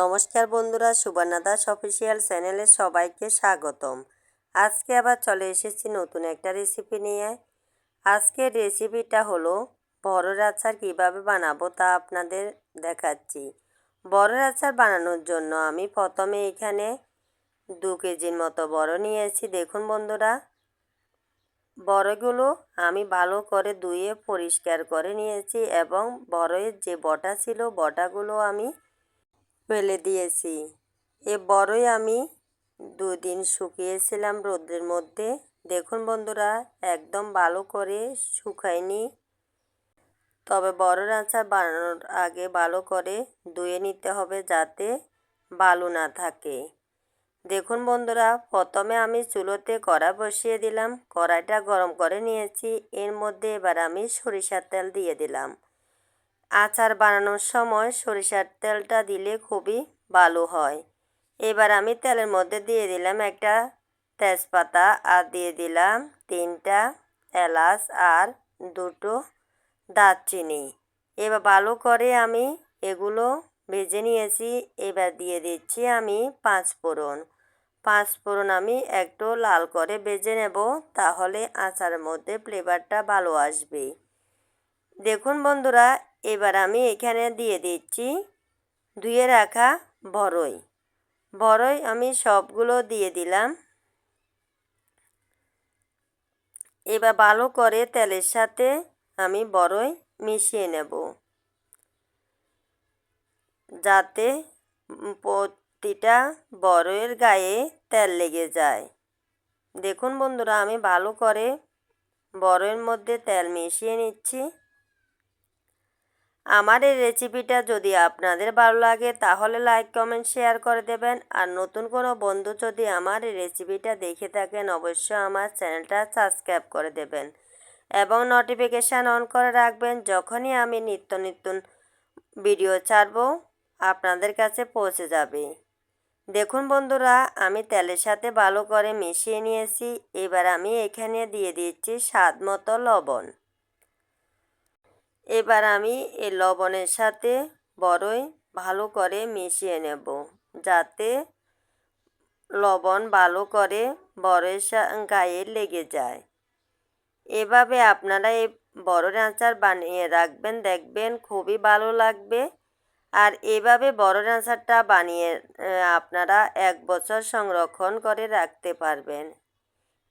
নমস্কার বন্ধুরা, সুবর্ণা দাস অফিসিয়াল চ্যানেলে সবাইকে স্বাগতম। আজকে আবার চলে এসেছি নতুন একটা রেসিপি নিয়ে। আজকের রেসিপিটা হলো বড়ের আচার কীভাবে বানাবো তা আপনাদের দেখাচ্ছি। বড়ের আচার বানানোর জন্য আমি প্রথমে এখানে দু কেজির মতো বড় নিয়েছি। দেখুন বন্ধুরা, বড়গুলো আমি ভালো করে ধুয়ে পরিষ্কার করে নিয়েছি এবং বড়ের যে বটা ছিল, বটাগুলো আমি ফেলে দিয়েছি। এ বড়ই আমি দুদিন শুকিয়েছিলাম রোদ্রের মধ্যে। দেখুন বন্ধুরা, একদম ভালো করে শুকায়নি। তবে বড় আচার বানানোর আগে ভালো করে ধুয়ে নিতে হবে যাতে বালু না থাকে। দেখুন বন্ধুরা, প্রথমে আমি চুলোতে কড়া বসিয়ে দিলাম। কড়াইটা গরম করে নিয়েছি। এর মধ্যে এবার আমি সরিষার তেল দিয়ে দিলাম। আচার বানানোর সময় সরিষার তেলটা দিলে খুবই ভালো হয়। এবার আমি তেলের মধ্যে দিয়ে দিলাম একটা তেজপাতা আর দিয়ে দিলাম তিনটা এলাচ আর দুটো দারচিনি। এবার ভালো করে আমি এগুলো ভেজে নিয়েছি। এবার দিয়ে দিচ্ছি আমি পাঁচ ফোড়ন। পাঁচ ফোড়ন আমি একটু লাল করে ভেজে নেব তাহলে আচারের মধ্যে ফ্লেভারটা ভালো আসবে। দেখুন বন্ধুরা এবার আমি এখানে দিয়ে দিচ্ছি ধুয়ে রাখা বড়ই বড়ই আমি সবগুলো দিয়ে দিলাম। এবার ভালো করে তেলের সাথে আমি বড়ই মিশিয়ে নেব। যাতে প্রতিটা বড়ইয়ের গায়ে তেল লেগে যায়। দেখুন বন্ধুরা, আমি ভালো করে বড়ের মধ্যে তেল মিশিয়ে নিচ্ছি। আমার এই রেসিপিটা যদি আপনাদের ভালো লাগে, তাহলে লাইক কমেন্ট শেয়ার করে দেবেন। আর নতুন কোনো বন্ধু যদি আমার এই রেসিপিটা দেখে থাকেন, অবশ্যই আমার চ্যানেলটা সাবস্ক্রাইব করে দেবেন। এবং নোটিফিকেশান অন করে রাখবেন, যখনই আমি নিত্য নতুন ভিডিও ছাড়ব, আপনাদের কাছে পৌঁছে যাবে। দেখুন বন্ধুরা, আমি তেলের সাথে ভালো করে মিশিয়ে নিয়েছি। এবার আমি এখানে দিয়ে দিচ্ছি স্বাদ মতো লবণ। এবার আমি এই লবণের সাথে বড়ই ভালো করে মিশিয়ে নেব, যাতে লবণ ভালো করে বড়ের গায়ে লেগে যায়। এভাবে আপনারা এই বড় আচার বানিয়ে রাখবেন, দেখবেন খুবই ভালো লাগবে। আর এভাবে বড় আচারটা বানিয়ে আপনারা এক বছর সংরক্ষণ করে রাখতে পারবেন।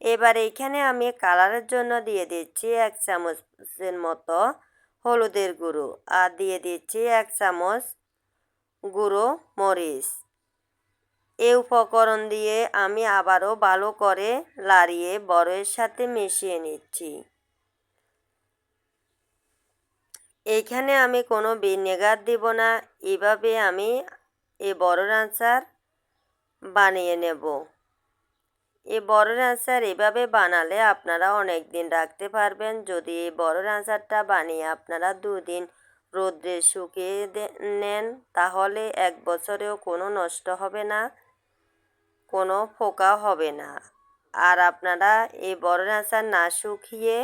এবার এখানে আমি কালারের জন্য দিয়ে দিচ্ছি এক চামচের মতো হলুদের গুঁড়ো আর দিয়ে দিচ্ছি এক চামচ গুঁড়ো মরিচ। এই উপকরণ দিয়ে আমি আবারও ভালো করে লাড়িয়ে বড়ের সাথে মিশিয়ে নিচ্ছি। এইখানে আমি কোনো ভিনেগার দিব না, এভাবে আমি এই বড় আচার বানিয়ে নেব। এই বড় আচার এভাবে বানালে আপনারা অনেক দিন রাখতে পারবেন। যদি এই বড় আচারটা বানিয়ে আপনারা দুদিন রোদ্রে শুকিয়ে নেন, তাহলে এক বছরেও কোনো নষ্ট হবে না, কোনো ফোকা হবে না। আর আপনারা এই বড় আচার না শুকিয়ে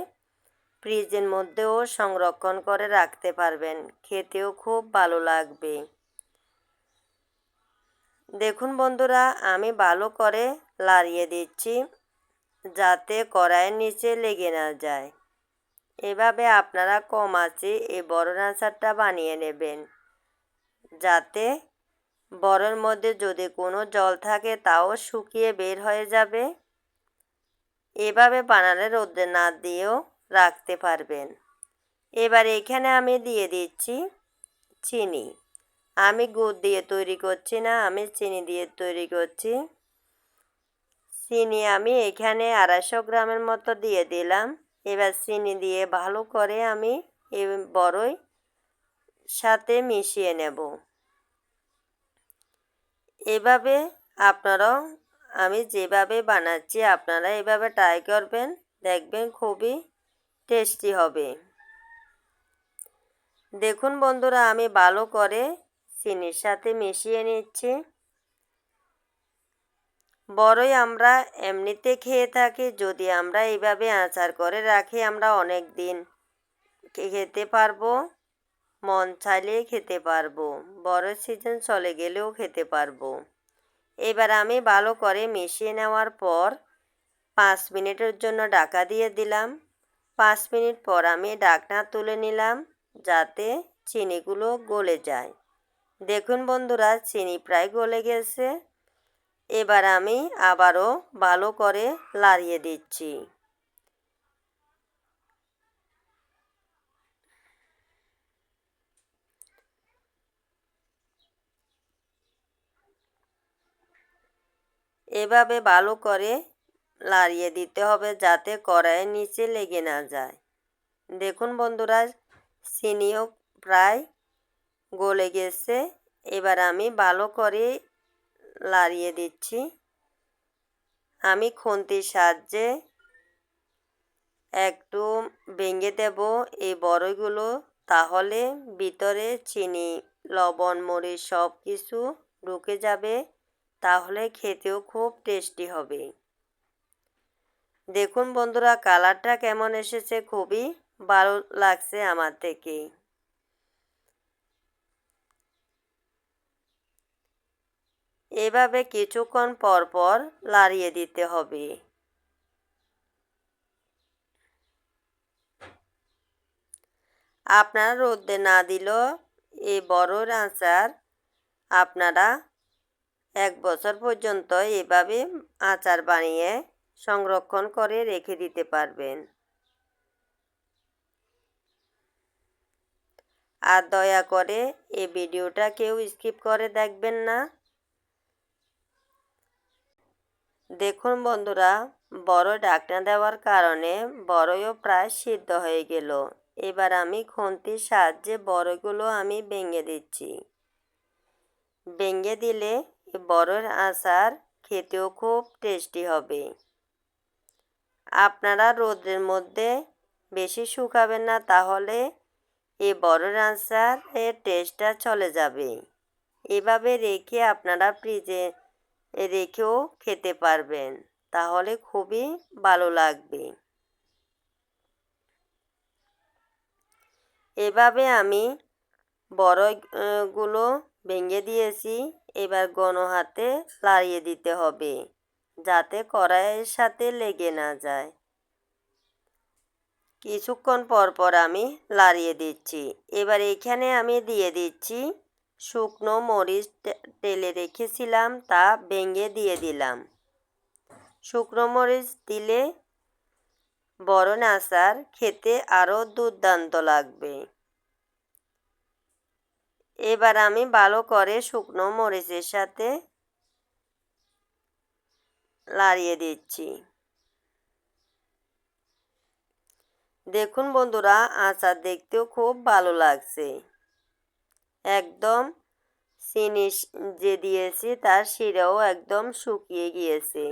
ফ্রিজের মধ্যেও সংরক্ষণ করে রাখতে পারবেন। খেতেও খুব ভালো লাগবে। দেখুন বন্ধুরা, আমি ভালো করে লাড়িয়ে দিচ্ছি যাতে কড়াইয়ের নিচে লেগে না যায়। এভাবে আপনারা কম আছে এই বড় আচারটা বানিয়ে নেবেন। যাতে বড়ের মধ্যে যদি কোনো জল থাকে, তাও শুকিয়ে বের হয়ে যাবে। এভাবে বানালে রোদে না দিয়েও রাখতে পারবেন। এবার এখানে আমি দিয়ে দিচ্ছি চিনি। আমি গুড় দিয়ে তৈরি করছি না, আমি চিনি দিয়ে তৈরি করছি। চিনি আমি এখানে আড়াইশো গ্রামের মতো দিয়ে দিলাম। এবার চিনি দিয়ে ভালো করে আমি এ বড়ই সাথে মিশিয়ে নেব। এভাবে আপনারাও, আমি যেভাবে বানাচ্ছি, আপনারা এভাবে ট্রাই করবেন, দেখবেন খুবই টেস্টি হবে। দেখুন বন্ধুরা, আমি ভালো করে চিনির সাথে মিশিয়ে নিচ্ছি। বড়ই আমরা এমনিতে খেয়ে থাকি, যদি আমরা এইভাবে আচার করে রাখি, আমরা অনেক দিন খেতে পারব, মন চাইলেই খেতে পারব, বড় সিজন চলে গেলেও খেতে পারব। এবার আমি ভালো করে মিশিয়ে নেওয়ার পর পাঁচ মিনিটের জন্য ডাকা দিয়ে দিলাম। পাঁচ মিনিট পর আমি ঢাকনা তুলে নিলাম, যাতে চিনিগুলো গলে যায়। দেখুন বন্ধুরা, চিনি প্রায় গলে গেছে। এবার আমি আবারও ভালো করে লাড়িয়ে দিচ্ছি। এভাবে ভালো করে লাড়িয়ে দিতে হবে যাতে কড়াইয়ের নিচে লেগে না যায়। দেখুন বন্ধুরা, চিনিও প্রায় গলে গেছে। এবার আমি ভালো করে লাড়িয়ে দিচ্ছি। আমি খুন্তির সাহায্যে একটু ভেঙে দেব এই বড়ইগুলো। তাহলে ভিতরে চিনি, লবণ, মরিচ সব কিছু ঢুকে যাবে। তাহলে খেতেও খুব টেস্টি হবে। দেখুন বন্ধুরা, কালারটা কেমন এসেছে, খুবই ভালো লাগছে আমার থেকে। এভাবে কিছুক্ষণ পর পর লাড়িয়ে দিতে হবে। আপনারা রোদে না দিলেও এই বড়র আচার আপনারা এক বছর পর্যন্ত এভাবে আচার বানিয়ে সংরক্ষণ করে রেখে দিতে পারবেন। আর দয়া করে এই ভিডিওটা কেউ স্কিপ করে দেখবেন না। দেখুন বন্ধুরা, বড় ডাকনা দেওয়ার কারণে বড়ইও প্রায় সিদ্ধ হয়ে গেল। এবার আমি খুন্তির সাহায্যে বড়গুলো আমি ভেঙে দিচ্ছি। ভেঙে দিলে বড়র আচার খেতেও খুব টেস্টি হবে। আপনারা রোদের মধ্যে বেশি শুকাবেন না, তাহলে এই বড় আচার এর টেস্টটা চলে যাবে। এভাবে রেখে আপনারা ফ্রিজে রেখেও খেতে পারবেন। তাহলে খুবই ভালো লাগবে। এভাবে আমি বড়গুলো ভেঙে দিয়েছি। এবার গণ হাতে লাড়িয়ে দিতে হবে, যাতে কড়াইয়ের সাথে লেগে না যায়। কিছুক্ষণ পর পর আমি লাড়িয়ে দিচ্ছি। এবার এখানে আমি দিয়ে দিচ্ছি শুকনো মরিচ তেলে রেখেছিলাম, তা ভেঙে দিয়ে দিলাম। শুকনো মরিচ দিলে বড় নাচার খেতে আরও দুর্দান্ত লাগবে। এবার আমি ভালো করে শুকনো মরিচের সাথে লাড়িয়ে দিচ্ছি। দেখুন বন্ধুরা, আচার দেখতেও খুব ভালো লাগছে। একদম চিনি যে দিয়েছি, তার শিরাও একদম শুকিয়ে গিয়েছে।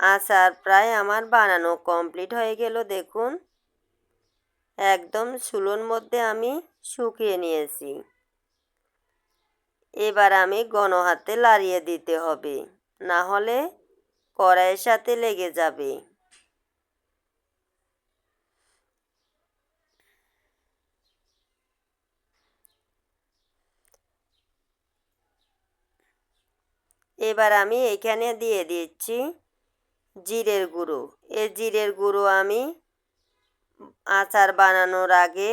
আচার প্রায় আমার বানানো কমপ্লিট হয়ে গেল, দেখুন। একদম চুলোর মধ্যে আমি শুকিয়ে নিয়েছি। এবার আমি গণ হাতে লাড়িয়ে দিতে হবে, না হলে কড়াইয়ের সাথে লেগে যাবে। এবার আমি এখানে দিয়ে দিচ্ছি জিরের গুঁড়ো। এই জিরের গুঁড়ো আমি আচার বানানোর আগে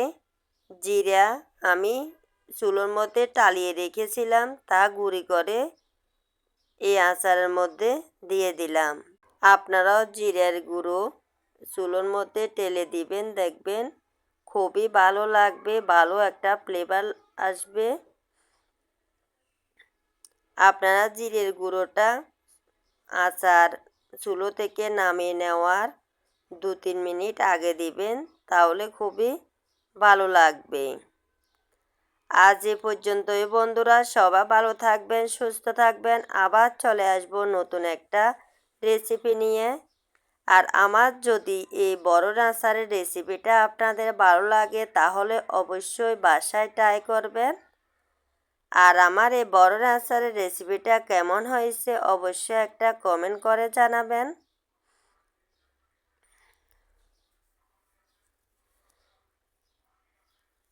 জিরা আমি চুলোর মধ্যে টালিয়ে রেখেছিলাম, তা গুঁড়ি করে এই আচারের মধ্যে দিয়ে দিলাম। আপনারাও জিরের গুঁড়ো চুলোর মধ্যে টেলে দিবেন, দেখবেন খুবই ভালো লাগবে, ভালো একটা ফ্লেভার আসবে। আপনারা জিরের গুঁড়োটা আচার চুলো থেকে নামিয়ে নেওয়ার দু তিন মিনিট আগে দিবেন, তাহলে খুবই ভালো লাগবে। আজ এ পর্যন্তই বন্ধুরা, সবাই ভালো থাকবেন, সুস্থ থাকবেন। আবার চলে আসব নতুন একটা রেসিপি নিয়ে। আর আমার যদি এই বড় আচারের রেসিপিটা আপনাদের ভালো লাগে, তাহলে অবশ্যই বাসায় ট্রাই করবেন। আর আমার এই বড় আচারের রেসিপিটা কেমন হয়েছে অবশ্যই একটা কমেন্ট করে জানাবেন।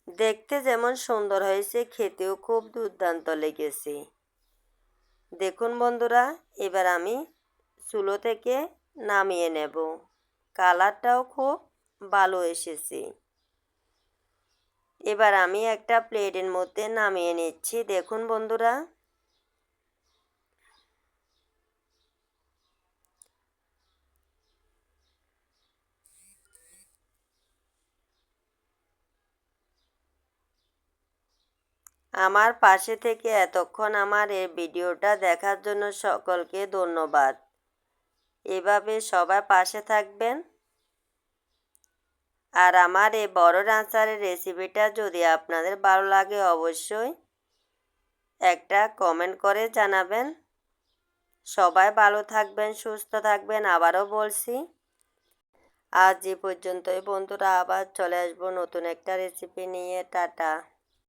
দেখতে যেমন সুন্দর হয়েছে, খেতেও খুব দুর্দান্ত লেগেছে। দেখুন বন্ধুরা, এবার আমি চুলো থেকে নামিয়ে নেব। কালারটাও খুব ভালো এসেছে। এবার আমি একটা প্লেটের মধ্যে নামিয়ে নিচ্ছি। দেখুন বন্ধুরা। আমার পাশে থেকে এতক্ষণ আমার এই ভিডিওটা দেখার জন্য সকলকে ধন্যবাদ। এভাবে সবাই পাশে থাকবেন। আর আমার এই বড় আচারের রেসিপিটা যদি আপনাদের ভালো লাগে অবশ্যই একটা কমেন্ট করে জানাবেন। সবাই ভালো থাকবেন, সুস্থ থাকবেন, আবারও বলছি। আজ এ পর্যন্তই বন্ধুরা, আবার চলে আসব নতুন একটা রেসিপি নিয়ে। টাটা।